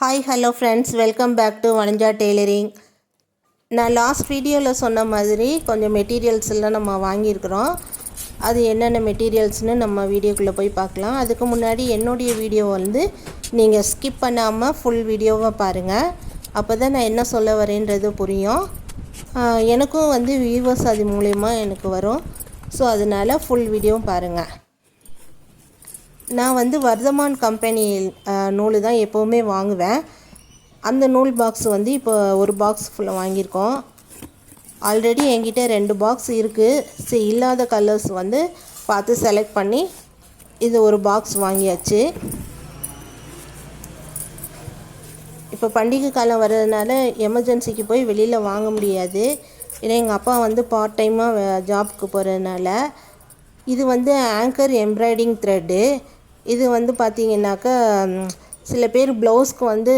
Hi hello friends welcome back to வனஞ்சா tailoring நான் last வீடியோவில் சொன்ன மாதிரி கொஞ்சம் மெட்டீரியல்ஸ் எல்லாம் நம்ம வாங்கியிருக்கிறோம். அது என்னென்ன மெட்டீரியல்ஸ்னு நம்ம வீடியோக்குள்ளே போய் பார்க்கலாம். அதுக்கு முன்னாடி என்னுடைய வீடியோ வந்து நீங்கள் ஸ்கிப் பண்ணாமல் ஃபுல் வீடியோவை பாருங்கள் அப்போ தான் நான் என்ன சொல்ல வரேன்றது புரியும். எனக்கும் வந்து வியூவர்ஸ் அது மூலயமா எனக்கு வரும். ஸோ அதனால் ஃபுல் வீடியோவும் பாருங்கள் நான் வந்து வர்தமான் கம்பெனி நூல் தான் எப்போவுமே வாங்குவேன். அந்த நூல் பாக்ஸ் வந்து இப்போ ஒரு பாக்ஸ் ஃபுல்லாக வாங்கியிருக்கோம். ஆல்ரெடி என்கிட்ட ரெண்டு பாக்ஸ் இருக்குது சரி இல்லாத கலர்ஸ் வந்து பார்த்து செலக்ட் பண்ணி இது ஒரு பாக்ஸ் வாங்கியாச்சு. இப்போ பண்டிகை காலம் வர்றதுனால எமர்ஜென்சிக்கு போய் வெளியில் வாங்க முடியாது. ஏன்னா எங்கள் அப்பா வந்து பார்ட் டைமாக ஜாப்க்கு போகிறதுனால இது வந்து ஆங்கர் எம்ப்ராய்டிங் த்ரெட்டு இது வந்து பார்த்திங்கன்னாக்கா சில பேர் ப்ளவுஸ்க்கு வந்து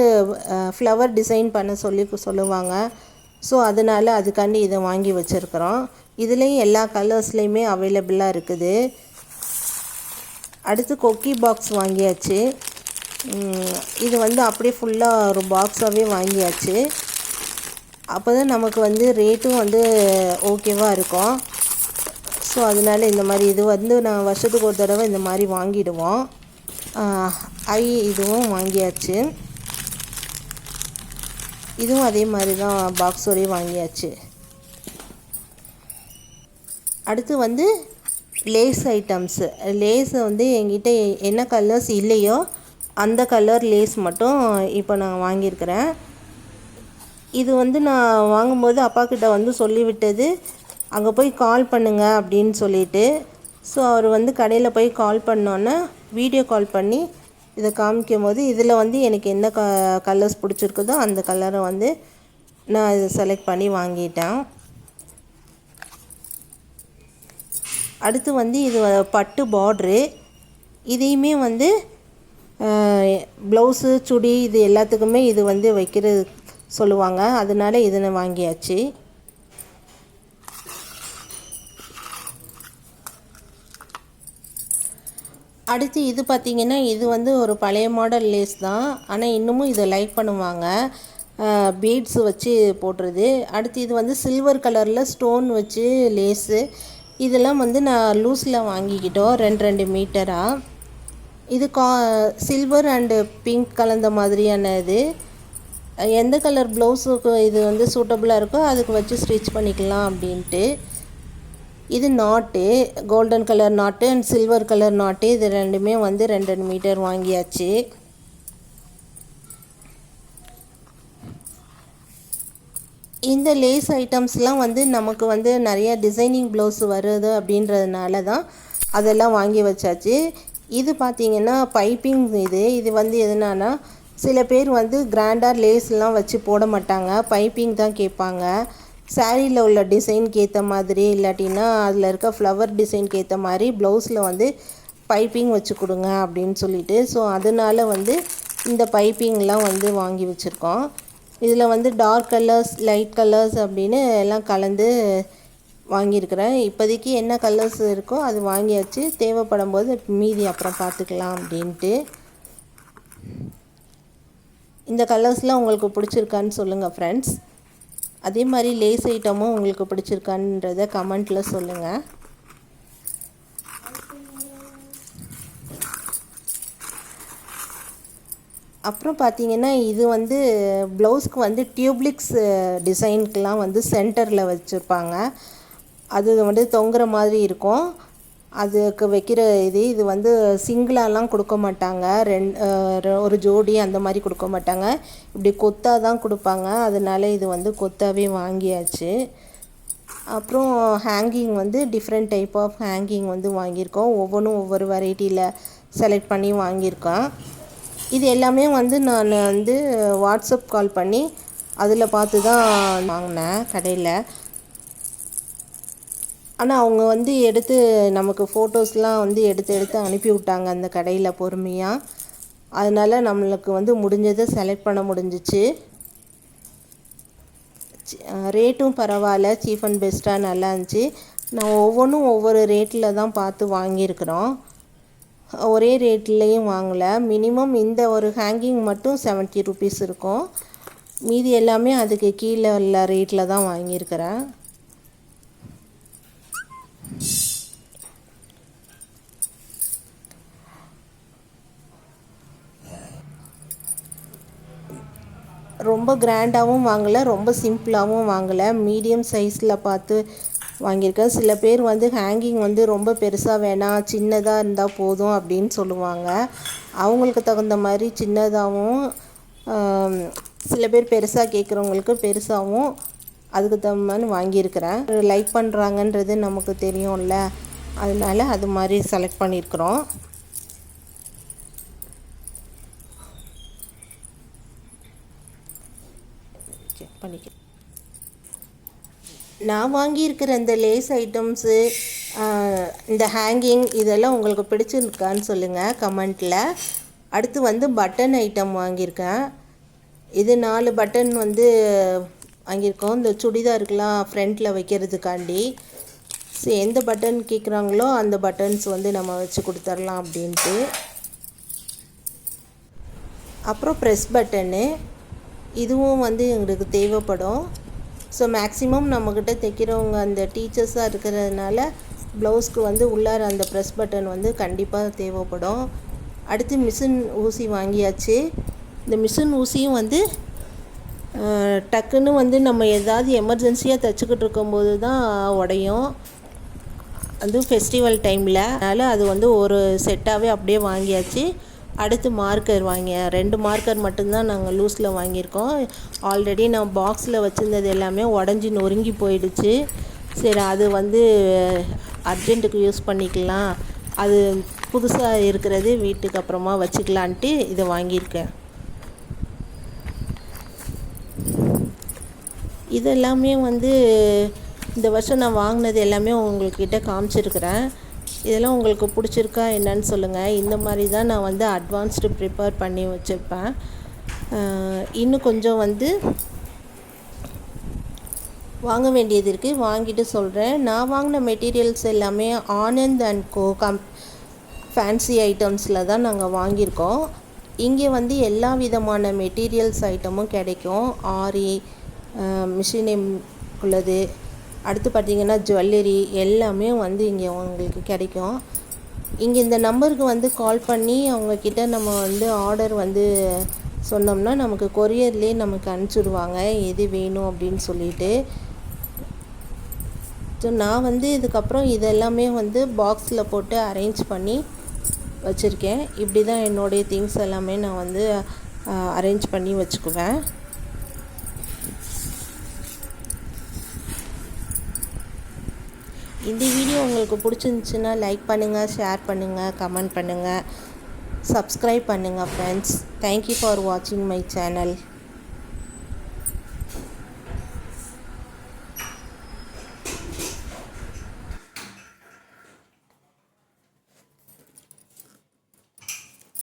ஃப்ளவர் டிசைன் பண்ண சொல்லி சொல்லுவாங்க. ஸோ அதனால் அதுக்காண்டி இதை வாங்கி வச்சுருக்குறோம். இதுலேயும் எல்லா கலர்ஸ்லேயுமே அவைலபிளாக இருக்குது. அடுத்து கொக்கி பாக்ஸ் வாங்கியாச்சு. இது வந்து அப்படியே ஃபுல்லாக ஒரு பாக்ஸாகவே வாங்கியாச்சு. அப்போ தான் நமக்கு வந்து ரேட்டும் வந்து ஓகேவாக இருக்கும். ஸோ அதனால இந்த மாதிரி இது வந்து நான் வருஷத்துக்கு ஒரு தடவை இந்த மாதிரி வாங்கிடுவோம். ஐ இதுவும் வாங்கியாச்சு. இதுவும் அதே மாதிரி தான் பாக்ஸோடய வாங்கியாச்சு. அடுத்து வந்து லேஸ் ஐட்டம்ஸு லேஸ் வந்து என்கிட்ட என்ன கலர்ஸ் இல்லையோ அந்த கலர் லேஸ் மட்டும் இப்போ நான் வாங்கியிருக்கிறேன். இது வந்து நான் வாங்கும்போது அப்பா கிட்ட வந்து சொல்லிவிட்டது அங்கே போய் கால் பண்ணுங்க அப்படின்னு சொல்லிட்டு. ஸோ அவர் வந்து கடையில் போய் கால் பண்ணோன்னே வீடியோ கால் பண்ணி இதை காமிக்கும் போது இதில் வந்து எனக்கு என்ன க கலர்ஸ் பிடிச்சிருக்குதோ அந்த கலரை வந்து நான் இதை செலக்ட் பண்ணி வாங்கிட்டேன். அடுத்து வந்து இது பட்டு பார்ட்ரு இதையுமே வந்து ப்ளவுஸு சுடி இது எல்லாத்துக்குமே இது வந்து வைக்கிறது சொல்லுவாங்க. அதனால இதனை வாங்கியாச்சு. அடுத்து இது பார்த்திங்கன்னா இது வந்து ஒரு பழைய மாடல் லேஸ் தான். ஆனால் இன்னமும் இதை லைக் பண்ணுவாங்க. பீட்ஸ் வச்சு போடுறது. அடுத்து இது வந்து சில்வர் கலரில் ஸ்டோன் வச்சு லேஸு இதெல்லாம் வந்து நான் லூஸில் வாங்கிக்கிட்டோம் ரெண்டு ரெண்டு மீட்டராக இது கா சில்வர் அண்டு பிங்க் கலந்த மாதிரியான இது. எந்த கலர் ப்ளவுஸுக்கு இது வந்து சூட்டபுளாக இருக்கோ அதுக்கு வச்சு ஸ்டிச் பண்ணிக்கலாம் அப்படின்ட்டு. இது knot golden colour knot and silver colour knot. இது ரெண்டுமே வந்து ரெண்டு ரெண்டு மீட்டர் வாங்கியாச்சு. இந்த லேஸ் ஐட்டம்ஸ்லாம் வந்து நமக்கு வந்து நிறைய டிசைனிங் ப்ளவுஸ் வருது அப்படின்றதுனால தான் அதெல்லாம் வாங்கி வச்சாச்சு. இது பார்த்திங்கன்னா பைப்பிங் இது. இது வந்து எதுனானா சில பேர் வந்து கிராண்டாக லேஸ்லாம் வச்சு போட மாட்டாங்க. பைப்பிங் தான் கேட்பாங்க. சாரியில் உள்ள டிசைனுக்கு ஏற்ற மாதிரி இல்லாட்டின்னா அதில் இருக்க ஃப்ளவர் டிசைனுக்கு ஏற்ற மாதிரி ப்ளவுஸில் வந்து பைப்பிங் வச்சு கொடுங்க அப்படின்னு சொல்லிட்டு ஸோ அதனால வந்து இந்த பைப்பிங்லாம் வந்து வாங்கி வச்சுருக்கோம். இதில் வந்து டார்க் கலர்ஸ் லைட் கலர்ஸ் அப்படின்னு எல்லாம் கலந்து வாங்கியிருக்கிறேன். இப்போதைக்கு என்ன கலர்ஸ் இருக்கோ அது வாங்கியாச்சு. தேவைப்படும் போது மீதி அப்புறம் பார்த்துக்கலாம் அப்படின்ட்டு. இந்த கலர்ஸ்லாம் உங்களுக்கு பிடிச்சிருக்கான்னு சொல்லுங்கள் ஃப்ரெண்ட்ஸ் அதே மாதிரி லேஸ் ஐட்டமும் உங்களுக்கு பிடிச்சிருக்கான்றத கமெண்ட்டில் சொல்லுங்கள் அப்புறம் பார்த்தீங்கன்னா இது வந்து ப்ளவுஸ்க்கு வந்து டியூப்ளிக்ஸ் டிசைனுக்கெலாம் வந்து சென்டரில் வச்சுருப்பாங்க. அது வந்து தொங்குற மாதிரி இருக்கும். அதுக்கு வைக்கிற இது இது வந்து சிங்கிளாலாம் கொடுக்க மாட்டாங்க. ரெண்டு ஒரு ஜோடி அந்த மாதிரி கொடுக்க மாட்டாங்க. இப்படி கொத்தாக தான் கொடுப்பாங்க. அதனால இது வந்து கொத்தாவே வாங்கியாச்சு. அப்புறம் ஹேங்கிங் வந்து டிஃப்ரெண்ட் டைப் ஆஃப் ஹேங்கிங் வந்து வாங்கியிருக்கோம். ஒவ்வொன்றும் ஒவ்வொரு வெரைட்டியில் செலக்ட் பண்ணி வாங்கியிருக்கோம். இது எல்லாமே வந்து நான் வந்து வாட்ஸ்அப் கால் பண்ணி அதில் பார்த்து தான் வாங்கினேன் கடையில். ஆனால் அவங்க வந்து எடுத்து நமக்கு ஃபோட்டோஸ்லாம் வந்து எடுத்து எடுத்து அனுப்பி விட்டாங்க அந்த கடையில் பொறுமையாக அதனால் நம்மளுக்கு வந்து முடிஞ்சதை செலக்ட் பண்ண முடிஞ்சிச்சு. ரேட்டும் பரவாயில்ல. சீஃப் அண்ட் பெஸ்ட்டாக நல்லா இருந்துச்சு. நான் ஒவ்வொன்றும் ஒவ்வொரு ரேட்டில் தான் பார்த்து வாங்கியிருக்கிறோம். ஒரே ரேட்லேயும் வாங்கலை. மினிமம் இந்த ஒரு ஹேங்கிங் மட்டும் செவன்ட்டி ருபீஸ் இருக்கும். மீதி எல்லாமே அதுக்கு கீழே உள்ள ரேட்டில் தான் வாங்கியிருக்கிறேன். ரொம்ப கிராண்டாகவும் வாங்கலை ரொம்ப சிம்பிளாகவும் வாங்கலை. மீடியம் சைஸில் பார்த்து வாங்கியிருக்கேன். சில பேர் வந்து ஹேங்கிங் வந்து ரொம்ப பெருசாக வேணாம் சின்னதாக இருந்தால் போதும் அப்படின்னு சொல்லுவாங்க. அவங்களுக்கு தகுந்த மாதிரி சின்னதாகவும் சில பேர் பெருசாக கேட்குறவங்களுக்கு பெருசாகவும் அதுக்கு தகுந்த மாதிரி வாங்கியிருக்கிறேன். லைக் பண்ணுறாங்கன்றது நமக்கு தெரியும்ல. அதனால் அது மாதிரி செலக்ட் பண்ணியிருக்கிறோம். பண்ணிக்கிறேன். நான் வாங்கியிருக்கிற இந்த லேஸ் ஐட்டம்ஸு இந்த ஹேங்கிங் இதெல்லாம் உங்களுக்கு பிடிச்சிருக்கான்னு சொல்லுங்கள் கமெண்ட்டில் அடுத்து வந்து பட்டன் ஐட்டம் வாங்கியிருக்கேன். இது நாலு பட்டன் வந்து வாங்கியிருக்கோம். இந்த சுடிதாருக்கெலாம் ஃப்ரண்ட்டில் வைக்கிறதுக்காண்டி. ஸோ எந்த பட்டன் கேட்குறாங்களோ அந்த பட்டன்ஸ் வந்து நம்ம வச்சு கொடுத்துர்லாம் அப்படின்ட்டு. அப்புறம் ப்ரெஸ் பட்டனு இதுவும் வந்து எங்களுக்கு தேவைப்படும். ஸோ மேக்ஸிமம் நம்மக்கிட்ட தைக்கிறவங்க அந்த டீச்சர்ஸாக இருக்கிறதுனால ப்ளவுஸ்க்கு வந்து உள்ளார அந்த ப்ரெஸ் பட்டன் வந்து கண்டிப்பாக தேவைப்படும். அடுத்து மிஷின் ஊசி வாங்கியாச்சு. இந்த மிஷின் ஊசியும் வந்து டக்குன்னு வந்து நம்ம ஏதாவது எமர்ஜென்சியாக தைச்சிக்கிட்டு இருக்கும்போது தான் உடையும். அதுவும் ஃபெஸ்டிவல் டைமில் அதனால் அது வந்து ஒரு செட்டாகவே அப்படியே வாங்கியாச்சு. அடுத்து மார்க்கர் வாங்கி ரெண்டு மார்க்கர் மட்டும்தான் நாங்கள் லூஸில் வாங்கியிருக்கோம். ஆல்ரெடி நான் பாக்ஸில் வச்சுருந்தது எல்லாமே உடஞ்சி நொறுங்கி போயிடுச்சு. சரி அது வந்து அர்ஜென்ட்டுக்கு யூஸ் பண்ணிக்கலாம். அது புதுசாக இருக்கிறது வீட்டுக்கு அப்புறமா வச்சுக்கலான்ட்டு இதை வாங்கியிருக்கேன். இதெல்லாமே வந்து இந்த வருஷம் நான் வாங்கினது எல்லாமே உங்கள்கிட்ட காமிச்சிருக்கிறேன். இதெல்லாம் உங்களுக்கு பிடிச்சிருக்கா என்னன்னு சொல்லுங்கள் இந்த மாதிரி தான் நான் வந்து அட்வான்ஸ்டு ப்ரிப்பேர் பண்ணி வச்சுருப்பேன். இன்னும் கொஞ்சம் வந்து வாங்க வேண்டியது இருக்குது வாங்கிட்டு சொல்கிறேன் நான் வாங்கின மெட்டீரியல்ஸ் எல்லாமே Anand and co cum fancy ஐட்டம்ஸில் தான் நாங்கள் வாங்கியிருக்கோம். இங்கே வந்து எல்லா விதமான மெட்டீரியல்ஸ் ஐட்டமும் கிடைக்கும். ஆரி மிஷின் உள்ளது அடுத்து பார்த்திங்கன்னா ஜுவல்லரி எல்லாமே வந்து இங்கே உங்களுக்கு கிடைக்கும். இங்கே இந்த நம்பருக்கு வந்து கால் பண்ணி அவங்கக்கிட்ட நம்ம வந்து ஆர்டர் வந்து சொன்னோம்னா நமக்கு கொரியர்லேயே நமக்கு அனுப்பிச்சிடுவாங்க. எது வேணும் அப்படின்னு சொல்லிட்டு. ஸோ நான் வந்து இதுக்கப்புறம் இதெல்லாமே வந்து பாக்ஸில் போட்டு அரேஞ்ச் பண்ணி வச்சுருக்கேன். இப்படி தான் என்னுடைய திங்ஸ் எல்லாமே நான் வந்து அரேஞ்ச் பண்ணி வச்சுக்குவேன். இந்த வீடியோ உங்களுக்கு பிடிச்சிருந்துச்சுன்னா லைக் பண்ணுங்கள் ஷேர் பண்ணுங்கள் கமெண்ட் பண்ணுங்கள் சப்ஸ்கிரைப் பண்ணுங்கள் ஃப்ரெண்ட்ஸ் தேங்க்யூ ஃபார் வாட்சிங் மை சேனல்